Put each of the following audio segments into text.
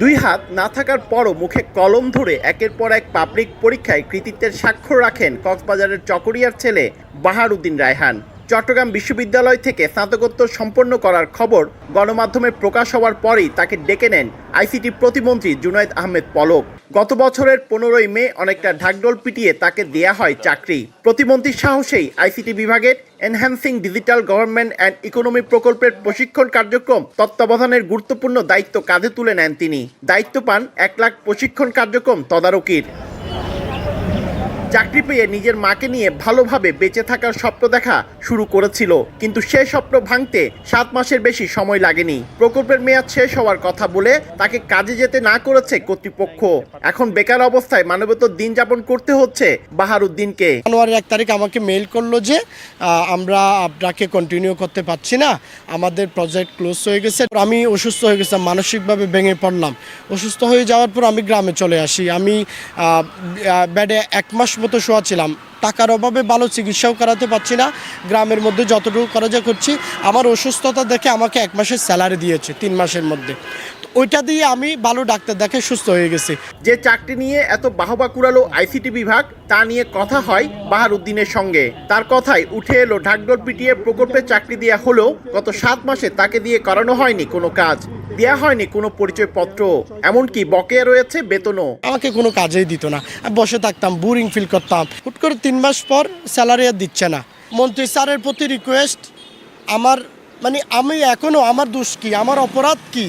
দুই হাত না থাকার পরও মুখে কলম ধরে একের পর এক পাবলিক পরীক্ষায় কৃতিত্বের স্বাক্ষর রাখেন কক্সবাজারের চকরিয়ার ছেলে বাহারুদ্দিন রায়হান। চট্টগ্রাম বিশ্ববিদ্যালয় থেকে স্নাতকোত্তর সম্পন্ন করার খবর গণমাধ্যমে প্রকাশ হওয়ার পরেই তাকে ডেকে নেন আইসিটি প্রতিমন্ত্রী জুনায়েদ আহমেদ পলক। গত বছরের পনেরোই মে অনেকটা ঢাকডোল পিটিয়ে তাকে দেয়া হয় চাকরি। প্রতিমন্ত্রীর সাহসেই আইসিটি বিভাগের enhancing digital government and economy প্রকল্পের প্রশিক্ষণ কার্যক্রম তত্ত্বাবধানের গুরুত্বপূর্ণ দায়িত্ব কাঁধে তুলে নেন তিনি। দায়িত্ব পান এক লাখ প্রশিক্ষণ কার্যক্রম তদারকির। চাকরি পেয়ে নিজের মাকে নিয়ে ভালোভাবে বেঁচে থাকার স্বপ্ন দেখা শুরু করেছিল। কিন্তু সে স্বপ্ন ভাঙতে সাত মাসের বেশি সময় লাগেনি। প্রকল্পের মেয়াদ শেষ হওয়ার কথা বলে তাকে কাজে যেতে না করেছে কর্তৃপক্ষ। এখন বেকার অবস্থায় মানবতর দিন যাপন করতে হচ্ছে বাহারুদ্দিনকে। জানুয়ারির এক তারিখ আমাকে মেইল করল যে আমরা আপনাকে কন্টিনিউ করতে পারছি না। আমাদের প্রজেক্ট ক্লোজ হয়ে গেছে। আমি অসুস্থ হয়ে গেছিলাম, মানসিকভাবে ভেঙে পড়লাম। অসুস্থ হয়ে যাওয়ার পর আমি গ্রামে চলে আসি। আমি ব্যাডে এক মাস মতো শোয়া ছিলাম। টাকার অভাবে ভালো চিকিৎসাও করাতে পারছি না। গ্রামের মধ্যে যতটুকু করা যা করছি। আমার অসুস্থতা দেখে আমাকে এক মাসের স্যালারি দিয়েছে, তিন মাসের মধ্যে। ওইটা দিয়ে আমি ভালো ডাক্তার দেখে সুস্থ হয়ে গেছি। যে চাকরি নিয়ে এত বাহবা কুড়ালো আইসিটি বিভাগ, তা নিয়ে কথা হয় বাহারুদ্দিনের সঙ্গে। তার কথায় উঠে এলো ঢাকডোল পিটিয়ে প্রকল্পে চাকরি দেওয়া হলেও গত সাত মাসে তাকে দিয়ে করানো হয়নি কোনো কাজ। দেয়া হয়নি কোনো পরিচয়পত্র, এমনকি বকেয়া রয়েছে বেতনও। আমাকে কোনো কাজেই দিত না। বসে থাকতাম বোরিং ফিল করতাম। হুট করে তিন মাস পর স্যালারি আর দিচ্ছে না। মন্ত্রী স্যারের প্রতি রিকোয়েস্ট আমার মানে আমি এখনও আমার দোষ কি? আমার অপরাধ কি?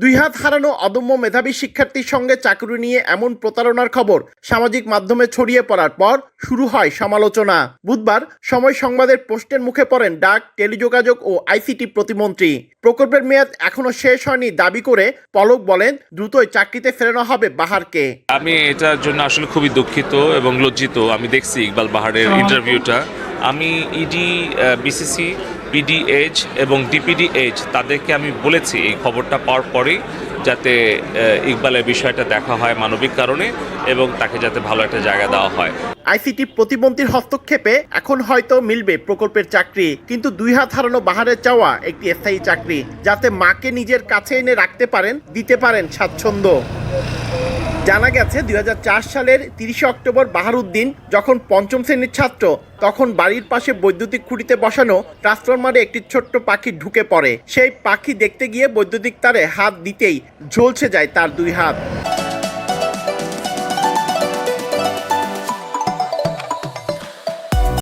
দুই হাত হারানো অদম্য মেধাবী শিক্ষার্থীর সঙ্গে চাকরি নিয়ে এমন প্রতারণার খবর সামাজিক মাধ্যমে ছড়িয়ে পড়ার পর শুরু হয় সমালোচনা। বুধবার সময় সংবাদের পোস্টের মুখে পড়েন ডাক টেলিযোগাযোগ ও আইসিটি প্রতিমন্ত্রী। প্রকল্পের মেয়াদ এখনও শেষ হয়নি দাবি করে পলক বলেন দ্রুতই চাকরিতে ফেরানো হবে বাহারকে। আমি এটার জন্য আসলে খুবই দুঃখিত এবং লজ্জিত। আমি দেখছি ইকবাল বাহারের ইন্টারভিউটা আমি E ইডি বিসিসি পিডিএইচ এবং ডিপিডিএইচ তাদেরকে আমি বলেছি এই খবরটা পাওয়ার পরেই যাতে ইকবালের বিষয়টা দেখা হয় মানবিক কারণে এবং তাকে যাতে ভালো একটা জায়গা দেওয়া হয়। আইসিটি প্রতিমন্ত্রীর হস্তক্ষেপে এখন হয়তো মিলবে প্রকল্পের চাকরি, কিন্তু দুই হাত হারানো বাহারের চাওয়া একটি স্থায়ী চাকরি, যাতে মাকে নিজের কাছে এনে রাখতে পারেন, দিতে পারেন স্বাচ্ছন্দ্য। জানা গেছে, দুই হাজার চার সালের তিরিশে অক্টোবর বাহারুদ্দিন যখন পঞ্চম শ্রেণির ছাত্র, তখন বাড়ির পাশে বৈদ্যুতিক খুঁটিতে বসানো ট্রান্সফরমারে একটি ছোট্ট পাখি ঢুকে পড়ে। সেই পাখি দেখতে গিয়ে বৈদ্যুতিক তারে হাত দিতেই ঝলছে যায় তার দুই হাত।